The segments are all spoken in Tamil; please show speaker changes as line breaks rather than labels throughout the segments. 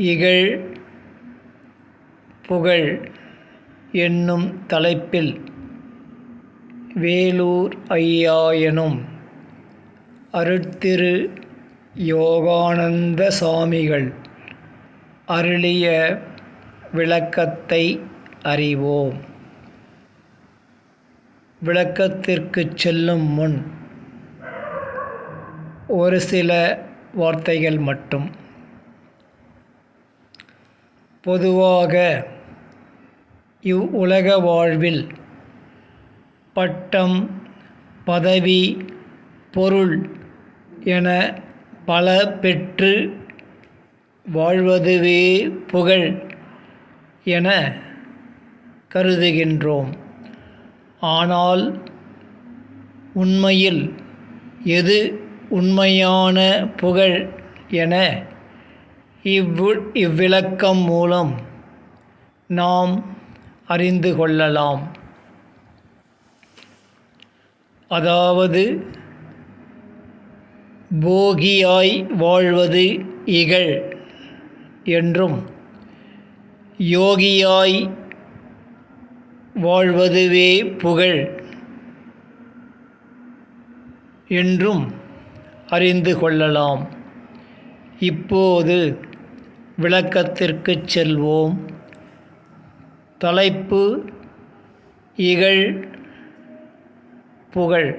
இகழ் புகழ் என்னும் தலைப்பில் வேலூர் ஐயா எனும் அருட்திரு யோகானந்த சாமிகள் அருளிய விளக்கத்தை அறிவோம். விளக்கத்திற்குச் செல்லும் முன் ஒரு சில வார்த்தைகள் மட்டும். பொதுவாக இவ்வுலக வாழ்வில் பட்டம் பதவி பொருள் என பல பெற்று வாழ்வதுவே புகழ் என கருதுகின்றோம். ஆனால் உண்மையில் எது உண்மையான புகழ் என இவ்வு இவ்விளக்கம் மூலம் நாம் அறிந்து கொள்ளலாம். அதாவது போகியாய் வாழ்வது இகழ் என்றும் யோகியாய் வாழ்வதுவே புகழ் என்றும் அறிந்து கொள்ளலாம். இப்போது விளக்கத்திற்குச் செல்வோம். தலைப்பு இகழ் புகழ்.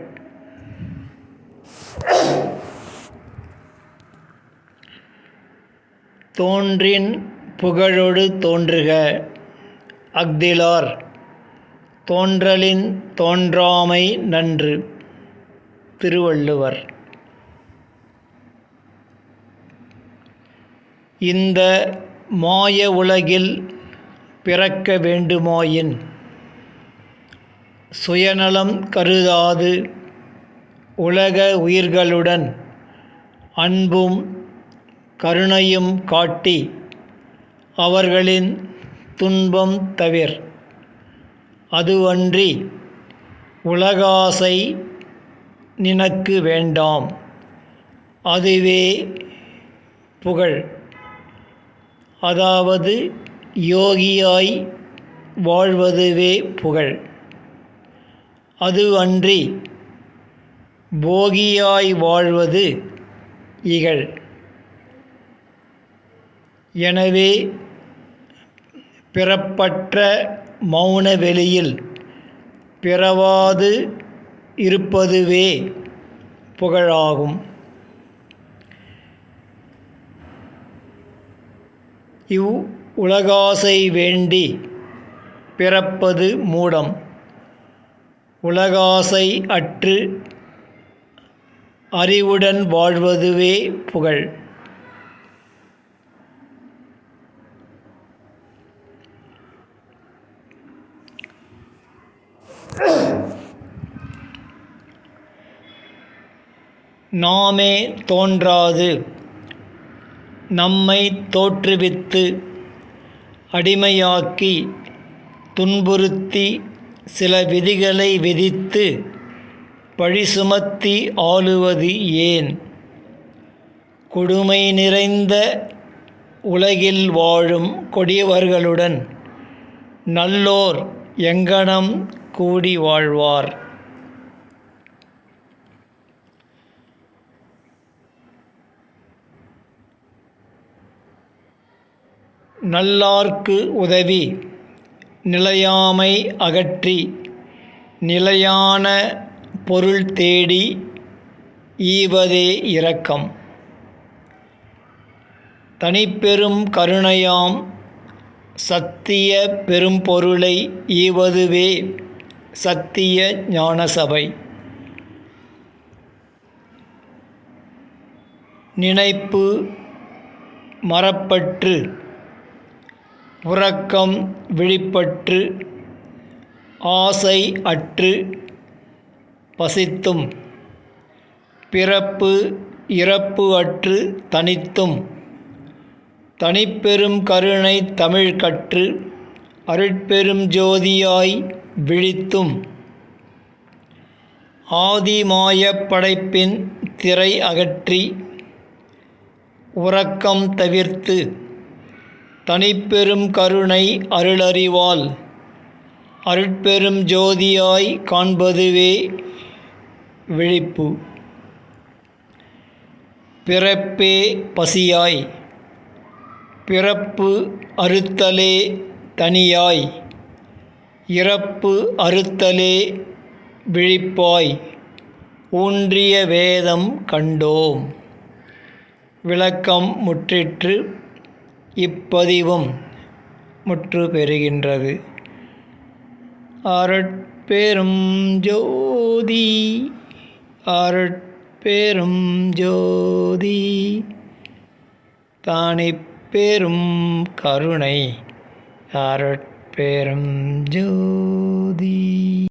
தோன்றின் புகழொடு தோன்றுக அஃதிலார்! தோன்றலின் தோன்றாமை நன்று திருவள்ளுவர்! இந்த மாய உலகில் பிறக்க வேண்டுமாயின் சுயநலம் கருதாது உலக உயிர்களுடன் அன்பும் கருணையும் காட்டி அவர்களின் துன்பம் தவிர். அதுவன்றி உலகாசை நினக்கு வேண்டாம். அதுவே புகழ். அதாவது யோகியாய் வாழ்வதுவே புகழ். அது அன்றி போகியாய் வாழ்வது இகழ். எனவே பிறப்பற்ற மௌன வெளியில் பிறவாது இருப்பதுவே புகழாகும். இவ் உலகாசை வேண்டி பிறப்பது மூடம். உலகாசை அற்று அறிவுடன் வாழ்வதுவே புகழ். நாமே தோன்றாது. நம்மை தோற்றுவித்து அடிமையாக்கி துன்புறுத்தி சில விதிகளை விதித்து பழி சுமத்தி ஆளுவது ஏன்? கொடுமை நிறைந்த உலகில் வாழும் கொடியவர்களுடன் நல்லோர் எங்கனம் கூடி வாழ்வார். நல்லார்க்கு உதவி நிலையாமை அகற்றி நிலையான பொருள் தேடி ஈவதே இரக்கம். தனிப்பெரும் கருணையாம் சத்திய பெரும்பொருளை ஈவதுவே சத்திய ஞானசபை. நினைப்பு மறப்பற்று உறக்கம் விழிப்பற்று ஆசை அற்று பசித்தும் பிறப்பு இறப்பு அற்று தனித்தும் தனிப்பெரும் கருணை தமிழ் கற்று அருட்பெரும் ஜோதியாய் விழித்தும் ஆதிமாயப் படைப்பின் திரை அகற்றி உறக்கம் தவிர்த்து தனிப்பெரும் கருணை அருளறிவால் அருட்பெரும் ஜோதியாய் காண்பதுவே விழிப்பு. பிறப்பே பசியாய். பிறப்பு அறுத்தலே தனியாய். இறப்பு அறுத்தலே விழிப்பாய். ஊன்றிய வேதம் கண்டோம். விளக்கம் முற்றிற்று இப்பதிவும் முற்று பெறுகின்றது. அருட்பெரும் ஜோதி அருட்பெரும் ஜோதி தானே பெரும் கருணை அருட்பெரும் ஜோதி.